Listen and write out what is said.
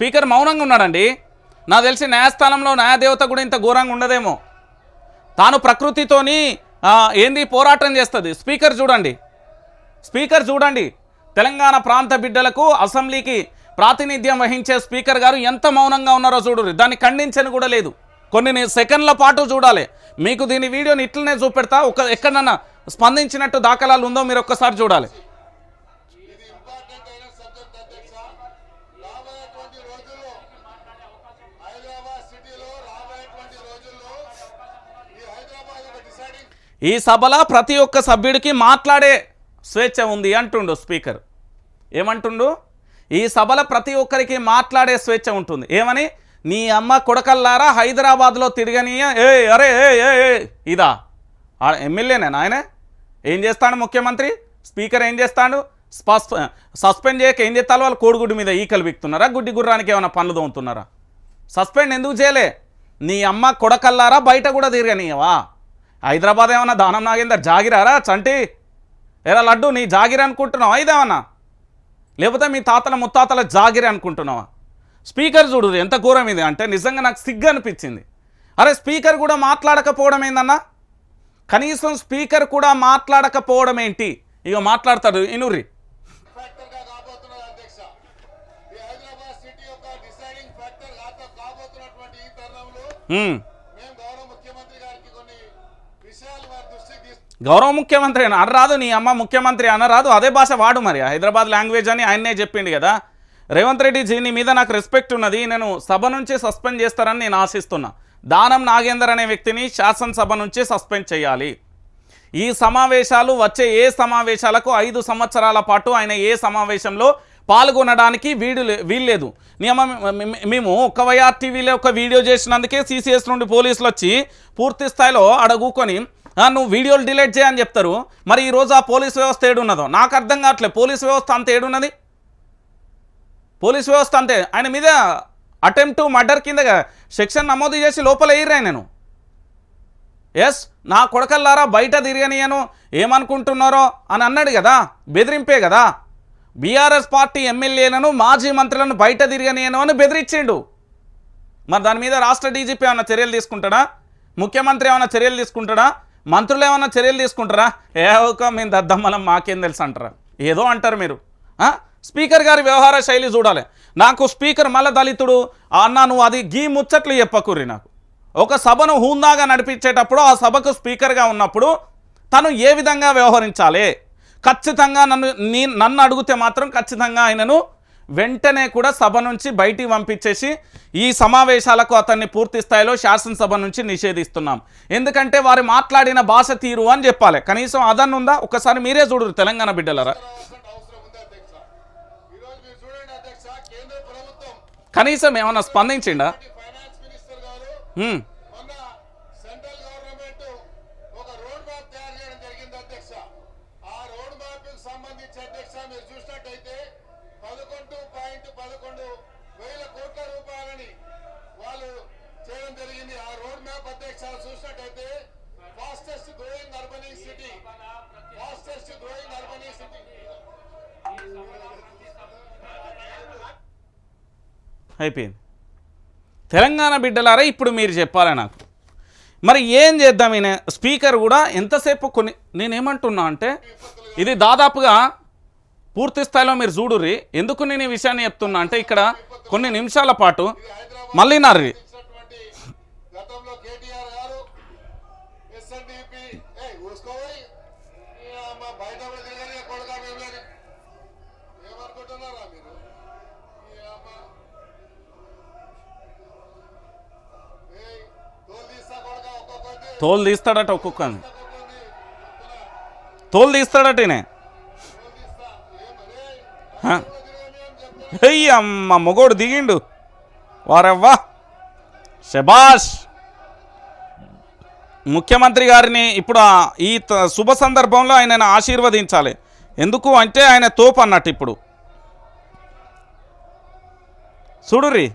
Speaker మౌనంగా ఉన్నాడండి. నాకు తెలిసి న్యాయస్థానంలో న్యాయదేవత కూడా ఇంత ఘోరంగా ఉండదేమో. తాను ప్రకృతితోని ఏంది పోరాటం చేస్తుంది. స్పీకర్ చూడండి. స్పీకర్ చూడండి. తెలంగాణ ప్రాంత బిడ్డలకు అసెంబ్లీకి ప్రాతినిధ్యం వహించే స్పీకర్ గారు ఎంత మౌనంగా ఉన్నారో చూడరు దాన్ని ఖండించని కూడా లేదు. కొన్ని సెకండ్ల పాటు చూడాలి. మీకు దీని వీడియోని ఇట్లనే చూపెడతా. ఒక ఎక్కడన్నా స్పందించినట్టు దాఖలాలు ఉందో మీరు ఒక్కసారి చూడాలి ఇది ఇంపార్టెంట్ అయిన సబ్జెక్ట్ అధ్యక్ష రాబోయేటువంటి రోజుల్లో హైదరాబాద్ సిటీలో రాబోయేటువంటి రోజుల్లో ఈ హైదరాబాద్ ఒక డిసైడింగ్ ఈ సభలో ప్రతి ఒక్క సభ్యుడికి మాట్లాడే స్వేచ్ఛ ఉంది అంటుండు స్పీకర్. ఏమంటుండు? ఈ సభలో ప్రతి ఒక్కరికి మాట్లాడే స్వేచ్ఛ ఉంటుంది. ఏమని? నీ అమ్మ కొడకల్లారా హైదరాబాద్లో తిరగనీయ? ఏ అరే ఏ ఏ ఏ ఇదా. ఎమ్మెల్యేనే ఎమ్మెల్యేనేనా ఆయన ఏం చేస్తాడు ముఖ్యమంత్రి? స్పీకర్ ఏం చేస్తాడు? సస్పెండ్ చేయక ఏం చేస్తారు వాళ్ళు కోడిగుడ్డు మీద ఈకలు బిక్తున్నారా గుడ్డి గుర్రానికి ఏమైనా పనులు తోముతున్నారా? సస్పెండ్ ఎందుకు చేయలే? నీ అమ్మ కొడకల్లారా బయట కూడా తిరగనీయవా? హైదరాబాద్ ఏమన్నా దానం నాగేందర్ జాగిరారా? చంటి ఎరా లడ్డు నీ జాగిరి అనుకుంటున్నావా? ఇదేమన్నా లేకపోతే మీ తాతల ముత్తాతల జాగిరి అనుకుంటున్నావా? స్పీకర్ చూడు ఎంత ఘోరం ఇది. అంటే నిజంగా నాకు సిగ్గు అనిపించింది. అరే స్పీకర్ కూడా మాట్లాడకపోవడం ఏందన్నా? కనీసం స్పీకర్ కూడా మాట్లాడకపోవడం ఏంటి? ఇక మాట్లాడతాడు ఇనుర్రి. ఫ్యాక్టర్గా కాబోతున్నది అధ్యక్ష ఈ హైదరాబాద్ సిటీ యొక్క డిసైడింగ్ ఫ్యాక్టర్ కాబోతున్నటువంటి ఈ తరుణంలో హ్మ్. మేము గౌరవ ముఖ్యమంత్రి గారికి కొన్ని విషయాలు వారి దృష్టికి తీసుకు గౌరవ ముఖ్యమంత్రి అనరాదు నీ అమ్మ ముఖ్యమంత్రి అనరాదు అదే భాష వాడు మరి. హైదరాబాద్ లాంగ్వేజ్ అని ఆయన్నే చెప్పిండు కదా. రేవంత్ రెడ్డి జీ మీద నాకు రెస్పెక్ట్ ఉన్నది నేను సభ నుంచి సస్పెండ్ చేస్తారని నేను ఆశిస్తున్నా. దానం నాగేందర్ అనే వ్యక్తిని శాసనసభ నుంచి సస్పెండ్ చేయాలి. ఈ సమావేశాలు వచ్చే ఏ సమావేశాలకు ఐదు సంవత్సరాల పాటు ఆయన ఏ సమావేశంలో పాల్గొనడానికి వీడు వీల్లేదు నియమం మేము ఒక వైఆర్ టీవీలో ఒక వీడియో చేసినందుకే సీసీఎస్ నుండి పోలీసులు వచ్చి పూర్తి స్థాయిలో అడగుకొని నువ్వు వీడియోలు డిలీట్ చేయని చెప్తారు. మరి ఈరోజు ఆ పోలీస్ వ్యవస్థ ఏడున్నదో? నాకు అర్థం కావట్లేదు. పోలీస్ వ్యవస్థ అంత ఏడున్నది? పోలీస్ వ్యవస్థ అంతే. ఆయన మీద అటెంప్ట్ టు మర్డర్ కింద సెక్షన్ నమోదు చేసి లోపల వేయరు నేను. ఎస్ నా కొడకల్లారా బయట తిరగనియను? ఏమనుకుంటున్నారో? అని అన్నాడు కదా. బెదిరింపే కదా. బీఆర్ఎస్ పార్టీ ఎమ్మెల్యేలను మాజీ మంత్రులను బయట తిరగనియను అని బెదిరించిండు. మరి దాని మీద రాష్ట్ర డీజీపీ ఏమైనా చర్యలు తీసుకుంటాడా? ముఖ్యమంత్రి ఏమైనా చర్యలు తీసుకుంటాడా? మంత్రులు ఏమైనా చర్యలు తీసుకుంటారా? ఏ ఒక మేము దద్దమ్మలం మాకేం తెలుసు అంటారా? ఏదో అంటారు మీరు. స్పీకర్ గారి వ్యవహార శైలి చూడాలి. నాకు స్పీకర్ మళ్ళా దళితుడు అన్నా నువ్వు అది గీ ముచ్చట్లు చెప్పకుర్రి నాకు. ఒక సభను హూందాగా నడిపించేటప్పుడు ఆ సభకు స్పీకర్గా ఉన్నప్పుడు తను ఏ విధంగా వ్యవహరించాలి? ఖచ్చితంగా నన్ను నీ నన్ను అడిగితే మాత్రం ఖచ్చితంగా ఆయనను వెంటనే కూడా సభ నుంచి బయటికి పంపించేసి ఈ సమావేశాలకు అతన్ని పూర్తి స్థాయిలో శాసనసభ నుంచి నిషేధిస్తున్నాం. ఎందుకంటే వారు మాట్లాడిన భాష తీరు అని చెప్పాలి. కనీసం అదన్ను ఉందా? ఒకసారి మీరే చూడరు తెలంగాణ బిడ్డలరా. రావాల్సిన అవసరం ఉంది సంబంధించి అధ్యక్ష మీరు చూసినట్టయితే పదకొండు పాయింట్ పదకొండు వేల కోట్ల రూపాయలని వాళ్ళు చేయడం జరిగింది. ఆ రోడ్ మ్యాప్ అధ్యక్ష చూసినట్టయితే fastest growing urbanising city fastest growing urbanising city అయిపోయింది. తెలంగాణ బిడ్డలారా ఇప్పుడు మీరు చెప్పాలి నాకు? మరి ఏం చేద్దాం ఈయన? స్పీకర్ కూడా ఎంతసేపు కొన్ని నేనేమంటున్నా అంటే ఇది దాదాపుగా పూర్తి స్థాయిలో మీరు చూడుర్రి. ఎందుకు నేను ఈ విషయాన్ని చెప్తున్నా అంటే ఇక్కడ కొన్ని నిమిషాల పాటు మళ్ళీ నారి ఇచ్చినటువంటి గతంలో కేటీఆర్ గారు ఎస్ఎన్డిపి ఏ ఊసుకోవాలి మా బయట కూడా తిరగని కొడుకా మేము అని. ఏమనుకుంటున్నారా మీరు ఈ అమ్మ. ఏయ్, తోలు తీస్తా కొడుకా ఒక్కొక్కటి తోలు తీస్తాడట ఒక్కొక్కని. తోలు తీస్తాడట ఈయన. హెయ్ అమ్మ మొగోడు దిగిండు. వారవ్వా. శబాష్ ముఖ్యమంత్రి గారిని ఇప్పుడు ఈ శుభ సందర్భంలో ఆయనను ఆశీర్వదించాలి. ఎందుకు అంటే ఆయన తోపు అన్నట్టు ఇప్పుడు. చూడుర్రి.